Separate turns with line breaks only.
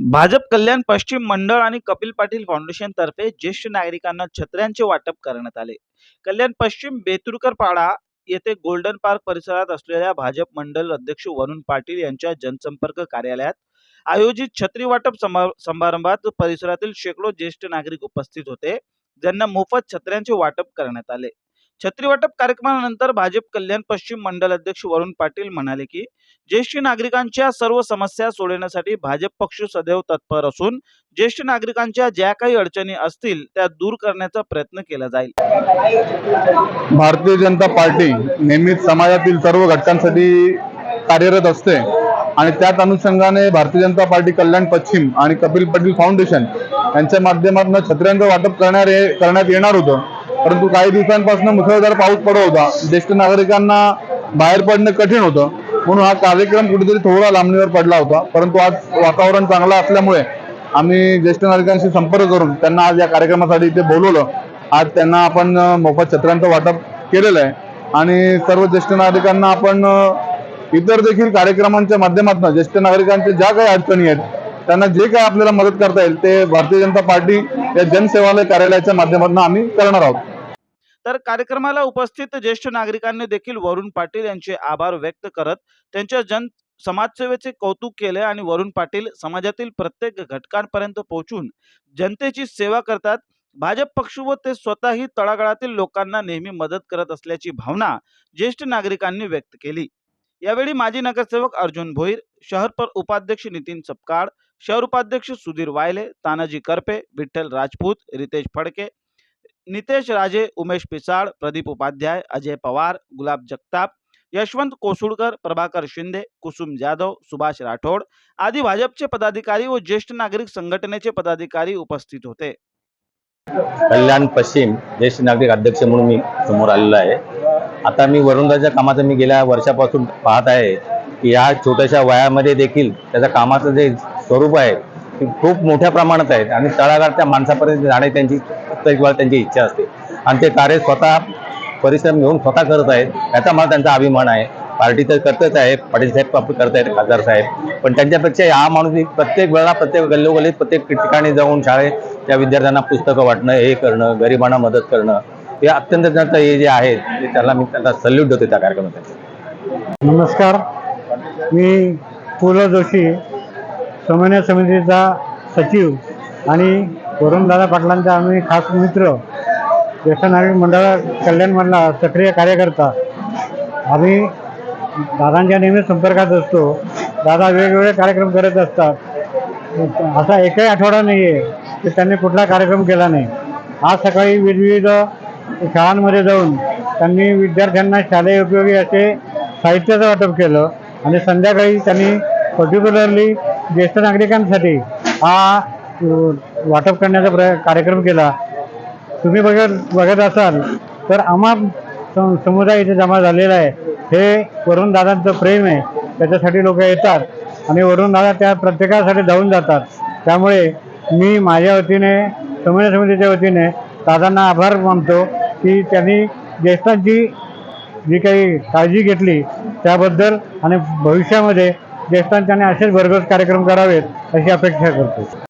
भाजप कल्याण पश्चिम मंडळ आणि कपिल पाटील फाउंडेशन तर्फे ज्येष्ठ नागरिकांना छत्र्यांचे वाटप करण्यात आले. कल्याण पश्चिम बेतुरकर पाडा येथे गोल्डन पार्क परिसरात असलेल्या भाजप मंडल अध्यक्ष वरुण पाटील यांच्या जनसंपर्क कार्यालयात आयोजित छत्री वाटप समा- समारंभात परिसरातील शेकडो ज्येष्ठ नागरिक उपस्थित होते. ज्यांना मोफत छत्र्यांचे वाटप करण्यात आले. छत्री वाटप कार्यक्रमानंतर भाजप कल्याण पश्चिम मंडल अध्यक्ष वरुण पाटील म्हणाले की ज्येष्ठ नागरिकांच्या सर्व समस्या सोडवण्यासाठी भाजप पक्ष सदैव तत्पर असून ज्येष्ठ नागरिकांच्या ज्या काही अडचणी असतील त्या दूर करण्याचा प्रयत्न केला जाईल.
भारतीय जनता पार्टी नेहमीच समाजातील सर्व घटकांसाठी कार्यरत असते आणि त्याच अनुषंगाने भारतीय जनता पार्टी कल्याण पश्चिम आणि कपिल पाटील फाउंडेशन यांच्या माध्यमातून छत्र्यांचं वाटप करणार करण्यात येणार होतं. परंतु काही दिवसांपासून मुसळधार पाऊस पडत होता. ज्येष्ठ नागरिकांना बाहेर पडणं कठीण होतं. म्हणून हा कार्यक्रम कुठेतरी थोडा लांबणीवर पडला होता. परंतु आज वातावरण चांगलं असल्यामुळे आम्ही ज्येष्ठ नागरिकांशी संपर्क करून त्यांना आज या कार्यक्रमासाठी इथे बोलवलं. आज त्यांना आपण मोफत छत्रांचं वाटप केलेलं आहे. आणि सर्व ज्येष्ठ नागरिकांना आपण इतर देखील कार्यक्रमांच्या माध्यमातून ज्येष्ठ नागरिकांच्या ज्या काही अडचणी आहेत त्यांना जे काय आपल्याला मदत करता येईल ते भारतीय जनता पार्टी या जनसेवालय कार्यालयाच्या माध्यमातून आम्ही करणार आहोत.
तर कार्यक्रमाला उपस्थित ज्येष्ठ नागरिकांनी देखील वरुण पाटील यांचे आभार व्यक्त करत त्यांच्या जन समाजसेवेचे कौतुक केले आणि वरुण पाटील समाजातील प्रत्येक घटकांपर्यंत पोहोचून जनतेची सेवा करतात. भाजप पक्ष व ते स्वतःही तळागाळातील लोकांना नेहमी मदत करत असल्याची भावना ज्येष्ठ नागरिकांनी व्यक्त केली. यावेळी माजी नगरसेवक अर्जुन भोईर शहर पर उपाध्यक्ष नितीन सपकाळ शहर उपाध्यक्ष सुधीर वायले तानाजी करपे विठ्ठल राजपूत रितेश फडके नितेश राजे उमेश पिसाळ प्रदीप उपाध्याय अजय पवार गुलाब जगताप यशवंत कोसुळकर प्रभाकर शिंदे कुसुम जाधव सुभाष राठोड आदी भाजपचे पदाधिकारी व ज्येष्ठ नागरिक संघटनेचे पदाधिकारी उपस्थित होते.
कल्याण पश्चिम ज्येष्ठ नागरिक अध्यक्ष म्हणून मी समोर आलेलो आहे. आता मी वरुणदाच्या कामाचं मी गेल्या वर्षापासून पाहत आहे की या छोट्याशा वयामध्ये देखील त्याच्या कामाचं जे स्वरूप आहे. ती खूप मोठ्या प्रमाणात आहेत. आणि तळागाळच्या माणसापर्यंत जाणे त्यांची प्रत्येक वेळा त्यांची इच्छा असते. आणि ते कार्य स्वतः परिश्रम घेऊन स्वतः करत आहेत. याचा मला त्यांचा अभिमान आहे. पार्टी तर करतच आहे. पाटील साहेब आपले करत आहेत. खासदार साहेब. पण त्यांच्यापेक्षा हा माणूस प्रत्येक वेळा प्रत्येक गल्लोगल्लीत प्रत्येक ठिकाणी जाऊन शाळेत त्या विद्यार्थ्यांना पुस्तकं वाटणं हे करणं गरिबांना मदत करणं हे अत्यंत त्यांचं हे जे आहे ते त्याला मी त्यांना सल्यूट देतो त्या कार्यक्रमासाठी.
नमस्कार. मी पु ल जोशी समन्वय समितीचा सचिव आणि वरुणदादा पाटलांचा आम्ही खास मित्र ज्येष्ठ नागरिक मंडळ कल्याणमधला सक्रिय कार्यकर्ता. आम्ही दादांच्या नेहमी संपर्कात असतो. दादा वेगवेगळे कार्यक्रम करत असतात. असा एकही आठवडा नाही आहे की त्यांनी कुठला कार्यक्रम केला नाही. आज सकाळी विविध शाळांमध्ये जाऊन त्यांनी विद्यार्थ्यांना शालेय उपयोगी असे साहित्याचं वाटप केलं आणि संध्याकाळी त्यांनी पर्टिक्युलरली ज्येष्ठ नागरिकांसाठी हा वाटप करण्याचा प्र कार्यक्रम केला. तुम्ही बघत बघत असाल तर आम्हा सम- समुदाय इथे जमा झालेला आहे. हे वरुण दादांचं प्रेम आहे. त्याच्यासाठी लोक येतात आणि वरुण दादा त्या प्रत्येकासाठी धावून जातात. त्यामुळे मी माझ्या वतीने समन्वय समितीच्या वतीने दादांना आभार मानतो की त्यांनी ज्येष्ठांची जी काही काळजी घेतली त्याबद्दल आणि भविष्यामध्ये ज्येष्ठांच्याने असेच भरघोस कार्यक्रम करावेत अशी अपेक्षा करतो.